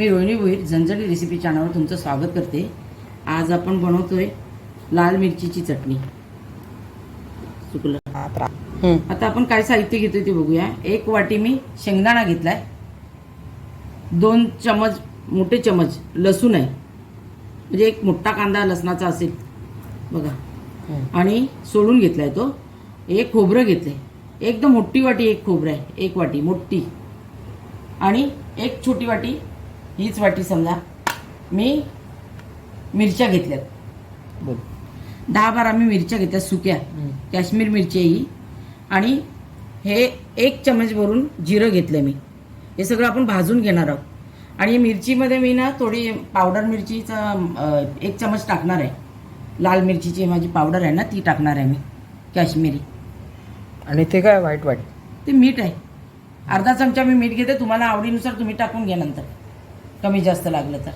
मी रोहिणी भोईर झंझटी रेसिपी चॅनलवर तुमचं स्वागत करते. आज आपण बनवतोय लाल मिरचीची चटणी. चुकलं. आता आपण काय साहित्य घेतोय ते बघूया. एक वाटी मी शेंगदाणा घेतलाय. दोन चमच मोठे चमच लसूण आहे. म्हणजे एक मोठा कांदा लसणाचा असेल. बघा. आणि सोडून घेतलाय तो. एक खोबरं घेतलंय. एकदम मोठी वाटी एक खोबरं आहे. एक वाटी मोठी. आणि एक छोटी वाटी हीच वाटी समजा मी मिरच्या घेतल्यात. बोल. दहा बारा मी मिरच्या घेतल्या सुक्या. काश्मीर मिरची ही. आणि हे एक चमच भरून जिरं घेतलं मी. हे सगळं आपण भाजून घेणार आहोत. आणि मिरचीमध्ये मी ना थोडी पावडर मिरचीचा एक चमच टाकणार आहे. लाल मिरचीची माझी पावडर आहे ना ती टाकणार आहे मी काश्मीरी. आणि ते काय वाईट वाईट ते मीठ आहे. अर्धा चमचा मी मीठ घेते तुम्हाला आवडीनुसार तुम्ही टाकून घ्या नंतर. कमी जास्त लागलं तर.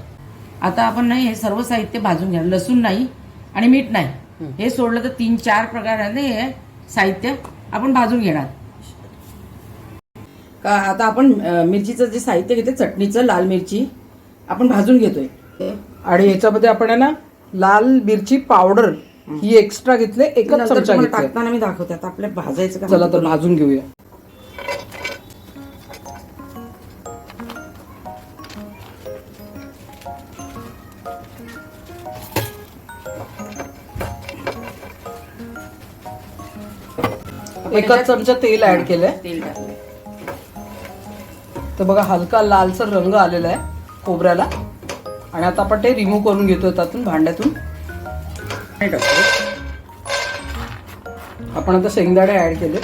आता आपण नाही हे सर्व साहित्य भाजून घ्या. लसूण नाही आणि मीठ नाही. हे. सोडलं तर तीन चार प्रकाराने हे साहित्य आपण भाजून घेणार. का आता आपण मिरचीचं जे साहित्य घेते चटणीचं लाल मिरची आपण भाजून घेतोय. आणि याच्यामध्ये आपण आहे ना लाल मिरची पावडर ही. एक्स्ट्रा घेतले एकच चमचा टाकताना मी दाखवते. आता आपल्या भाजायचं चला तर भाजून घेऊया. एकच चमचा तेल ऍड केलंय. तेल टाकलंय. तर बघा हलका लालसर रंग आलेला आहे खोबऱ्याला. आणि आता आपण ते रिमूव्ह करून घेतोय त्यातून भांड्यातून. आपण आता शेंगदाणे ऍड केले.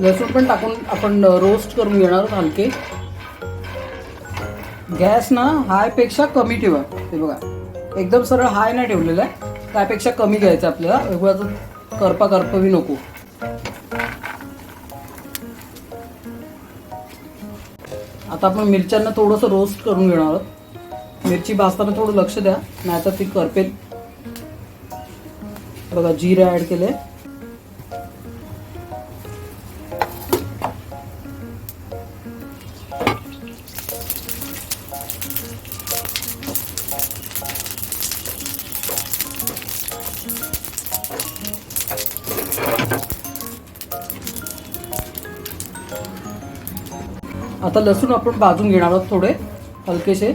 लसूण पण टाकून आपण रोस्ट करून घेणार आहोत हलके. गॅस ना हायपेक्षा कमी ठेवा ते बघा. एकदम सरळ हाय नाही ठेवलेला आहे. त्यापेक्षा कमी घ्यायचं आपल्याला. वेगळा करपा करपवी नको. आता आपण मिरच्यांना थोडंसं रोस्ट करून घेणार आहोत. मिरची भाजताना थोडं लक्ष द्या नाहीतर ती करपेल. बघा जिरे ऍड केले. आता लसूण आपण भाजून घेणार आहोत थोडे हलकेसे.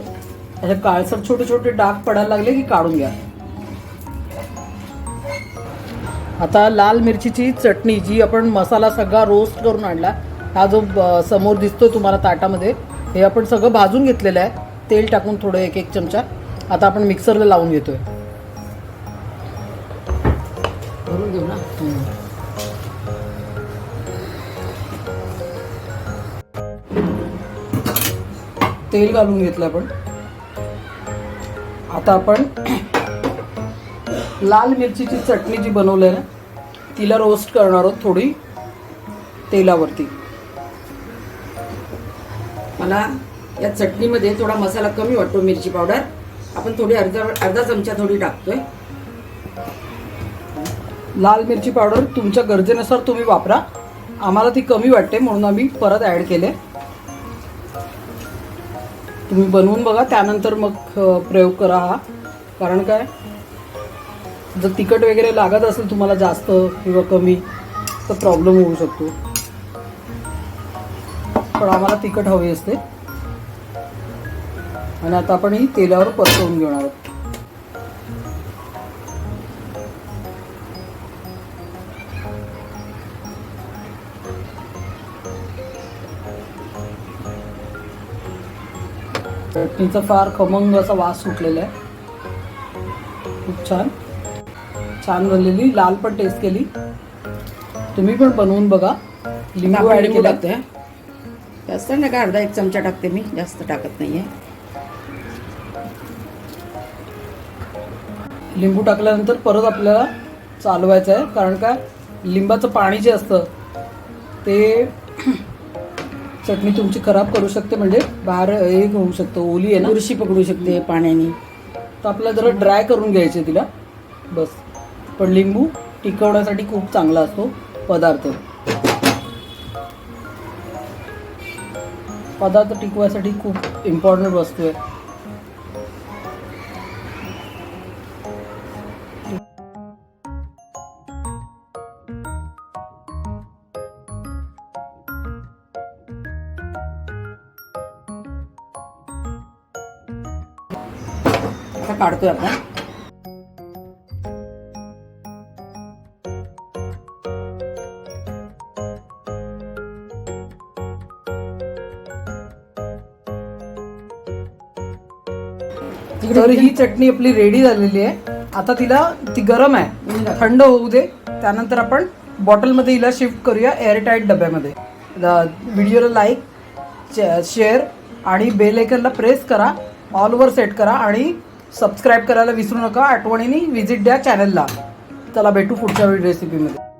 असे काळसर छोटे छोटे डाग पडायला लागले की काढून घ्या. आता लाल मिरचीची चटणी जी आपण मसाला सगळा रोस्ट करून आणला हा जो समोर दिसतोय तुम्हाला ताटामध्ये हे आपण सगळं भाजून घेतलेलं आहे. तेल टाकून थोडं एक एक चमचा. आता आपण मिक्सरला लावून घेतोय. घेऊ ना? तेल घालून घेतलं आपण. आता आपण लाल मिरचीची चटणी जी बनवली आहे ना तिला रोस्ट करणार आहोत थोडी तेलावरती. मला या चटणीमध्ये थोडा मसाला कमी वाटतो मिरची पावडर आपण थोडी अर्धा अर्धा चमचा थोडी टाकतोय. लाल मिरची पावडर तुमच्या गरजेनुसार तुम्ही वापरा. आम्हाला ती कमी वाटते म्हणून आम्ही परत ॲड केले तुम्ही बनवून बघा त्यानंतर मग प्रयोग करा हा. कारण काय? जर तिखट वगैरे लागत असेल तुम्हाला जास्त किंवा कमी तर प्रॉब्लेम होऊ शकतो. पण आम्हाला तिखट हवी असते. आणि आता आपण ही तेलावर परतवून घेणार आहोत. चटणीचा फार खमंग असा वास सुटलेला आहे. खूप छान. छान बनलेली लाल पण टेस्ट केली. तुम्ही पण बनवून बघा. लिंबू लिंबू केला टाकतोय. जास्त नाही का अर्धा एक चमचा टाकते मी जास्त टाकत नाहीये. लिंबू टाकल्यानंतर परत आपल्याला चालवायचं आहे कारण काय लिंबाचं पाणी जे असतं ते चटणी तुमची खराब करू शकते म्हणजे बाहेर हे होऊ शकतं ओली आहे ना? बुरशी पकडू शकते पाण्याने. तर आपल्याला जरा ड्राय करून घ्यायचे तिला. बस. पण लिंबू टिकवण्यासाठी खूप चांगला असतो पदार्थ. पदार्थ टिकवायसाठी खूप इम्पॉर्टंट वस्तू आहे. आता काढतोय आपण. तर ही चटणी आपली रेडी झालेली आहे. आता तिला ती गरम आहे. थंड होऊ दे. त्यानंतर आपण बॉटलमध्ये हिला शिफ्ट करूया एअरटाईट डब्यामध्ये. व्हिडिओला लाईक शेअर आणि बेल आयकनला प्रेस करा. ऑलवर सेट करा आणि सबस्क्राईब करायला विसरू नका. आठवणीने व्हिजिट द्या चॅनलला चला भेटू पुढच्या रेसिपीमध्ये